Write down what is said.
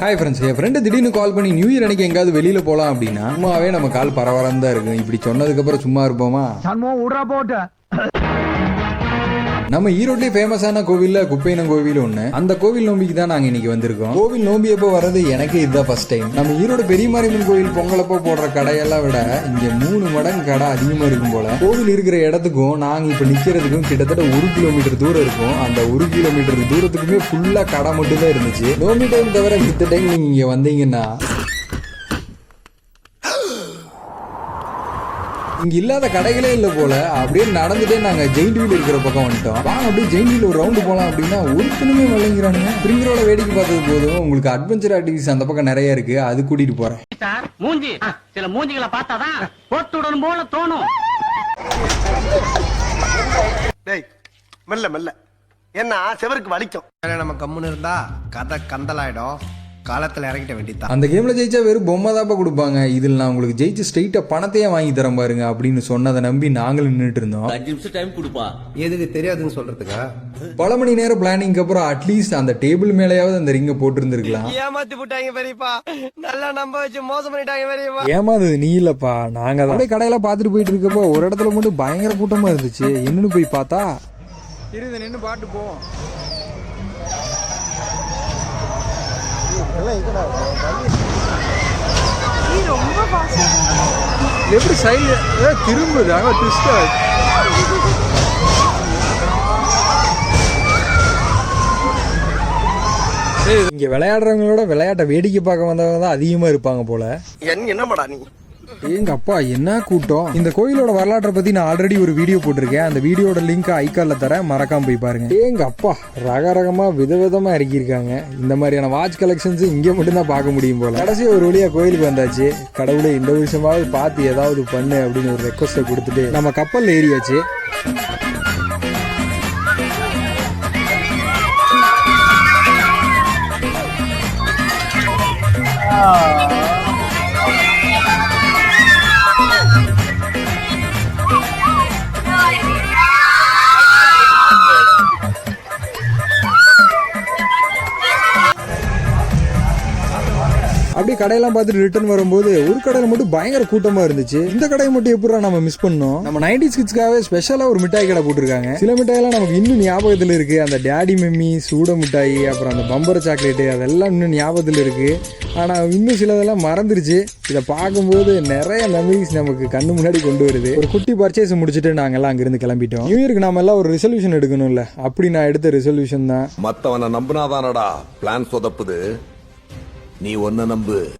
Hi friends என் friend திடீர்னு கால் பண்ணி new year அன்னைக்கு எங்காவது வெளியில போலாம் அப்படின்னா சும்மாவே நம்ம கால் பரவாயில்ல தான் இருக்கும். இப்படி சொன்னதுக்கப்புறம் சும்மா இருப்போமா? போட்டு. நம்ம ஈரோட்லயே ஃபேமஸான கோவில்ல குப்பைனம் கோவில் ஒண்ணு. அந்த கோவில் நோம்பிக்கு தான் நாங்க இன்னைக்கு வந்திருக்கோம். கோவில் நோம்பி எப்போ வர்றது? எனக்கு இதுதான் ஃபர்ஸ்ட் டைம் நம்ம ஈரோடு பெரிய மாரியம்மன் கோவில் பொங்கலப்போ போடுற கடையெல்லாம் விட இங்க மூணு மடங்கு கடை அதிகமா இருக்கும் போல. கோவில் இருக்கிற இடத்துக்கும் நாங்க இப்ப நிக்கிறதுக்கும் கிட்டத்தட்ட ஒரு கிலோமீட்டர் தூரம் இருக்கும். அந்த ஒரு கிலோமீட்டர் தூரத்துக்குமே ஃபுல்லா கடை மட்டும் தான் இருந்துச்சு. நோம்பி டைம் தவிர மித்த டைம் நீங்க இங்க வந்தீங்கன்னா இங்க இல்லாத கடைகளே இல்ல போல. அப்படியே நடந்துட்டே நாங்க ஜெயிண்ட் வீல் இருக்கிற பக்கம் வந்துட்டோம். வாங்க அப்படியே ஜெயிண்ட் வீல் ஒரு ரவுண்டு போலாம் அப்படின்னா ஒருத்தனுமே விளங்கிறானுங்க. ஸ்ப்ரிங்கரோட வேடிக்கை பார்த்தது போதும். உங்களுக்கு அட்வென்ச்சர் ஆக்டிவிட்டிஸ் அந்த பக்கம் நிறைய இருக்கு. அது கூட்டிட்டு போறேன். சார் மூஞ்சி. சில மூஞ்சிகளை பார்த்தாதான் போட்டு விடணும் போல தோணும். டேய் மெல்ல மெல்ல. என்ன செவருக்கு வலிக்கும். வேலை நம்ம கம்முன்னு இருந்தா கதை கந்தலாயிடும். காலத்துல இறங்கிட்ட வேண்டியதுதான். அந்த கேம்ல ஜெயிச்சா வெறும் பொம்மை தாப்பா கொடுப்பாங்க. இதில் நான் உங்களுக்கு ஜெயிச்சு ஸ்ட்ரைட்டா பணத்தையே வாங்கி தரேன் பாருங்க அப்படின்னு சொன்னதை நம்பி நாங்களும் நின்றுட்டு இருந்தோம். அஞ்சு நிமிஷம் டைம் கொடுப்பா. எதுக்கு தெரியாதுன்னு சொல்றதுக்கா? பல மணி நேரம் பிளானிங்க்கு அப்புறம் அட்லீஸ்ட் அந்த டேபிள் மேலேயாவது அந்த ரிங்கை போட்டிருந்திருக்கலாம். ஏமாத்தி போட்டாங்க பெரியப்பா. நல்லா நம்ப வச்சு மோசம் பண்ணிட்டாங்க பெரியப்பா. ஏமாந்தது நீ இல்லப்பா நாங்க தான். அப்படியே கடையெல்லாம் பார்த்துட்டு போயிட்டு இருக்கப்போ ஒரு இடத்துல மட்டும் பயங்கர கூட்டமா இருந்துச்சு. என்னன்னு போய் பார்த்தா? இருது நின்று பாட்டு போ எப்படி சைடு திரும்புது அங்க ட்விஸ்ட் இங்க விளையாடுறவங்களோட விளையாட்டை வேடிக்கை பார்க்க வந்தவங்க தான் அதிகமா இருப்பாங்க போல. என்ன என்னமாடா நீ? எங்க அப்பா என்ன கூட்டம்? இந்த கோயிலோட வரலாற்றை பத்தி நான் ஆல்ரெடி ஒரு வீடியோ போட்டிருக்கேன். அந்த வீடியோட லிங்க் ஐக்கார்ல தரேன். மறக்காம போய் பாருங்க. எங்க அப்பா ரகரகமா விதவிதமா இறக்கியிருக்காங்க. இந்த மாதிரியான வாட்ச் கலெக்ஷன்ஸ் இங்க மட்டும்தான் பார்க்க முடியும் போல. கடைசி ஒரு வழியா கோயிலுக்கு வந்தாச்சு. கடவுளே இந்த விஷயமாவது பார்த்து ஏதாவது பண்ணு அப்படின்னு ஒரு ரெக்வஸ்ட்டை கொடுத்துட்டு நம்ம கப்பல் ஏறியாச்சு. அப்படியே கடையெல்லாம் பார்த்துட்டு ரிட்டர்ன் வரும்போது ஒரு கடையில் மட்டும் பயங்கர கூட்டமா இருந்துச்சு. இந்த கடையை மட்டும் எப்படி நம்ம மிஸ் பண்ணோம் நம்ம நைன்டி கிட்ஸ்க்காகவே ஸ்பெஷலா ஒரு மிட்டாய் கடை போட்டிருக்காங்க. சில மிட்டாயெல்லாம் நமக்கு இன்னும் ஞாபகத்தில் இருக்கு. அந்த டேடி மம்மி சூட மிட்டாய் அப்புறம் அந்த பம்பர சாக்லேட்டு அதெல்லாம் இன்னும் ஞாபகத்தில் இருக்கு. ஆனால் இன்னும் சிலதெல்லாம் மறந்துருச்சு. இதை பார்க்கும்போது நிறைய மெமரிஸ் நமக்கு கண்ணு முன்னாடி கொண்டு வருது. ஒரு குட்டி பர்ச்சேஸ் முடிச்சுட்டு நாங்கள்லாம் அங்கிருந்து கிளம்பிட்டோம். நியூ இயருக்கு நாம எல்லாம் ஒரு ரிசல்யூஷன் எடுக்கணும்ல. அப்படி நான் எடுத்த ரிசல்யூஷன் தான். மற்றவனை நம்பினாதானடா பிளான் சொதப்புது. நீ ஒன்ன நம்பு.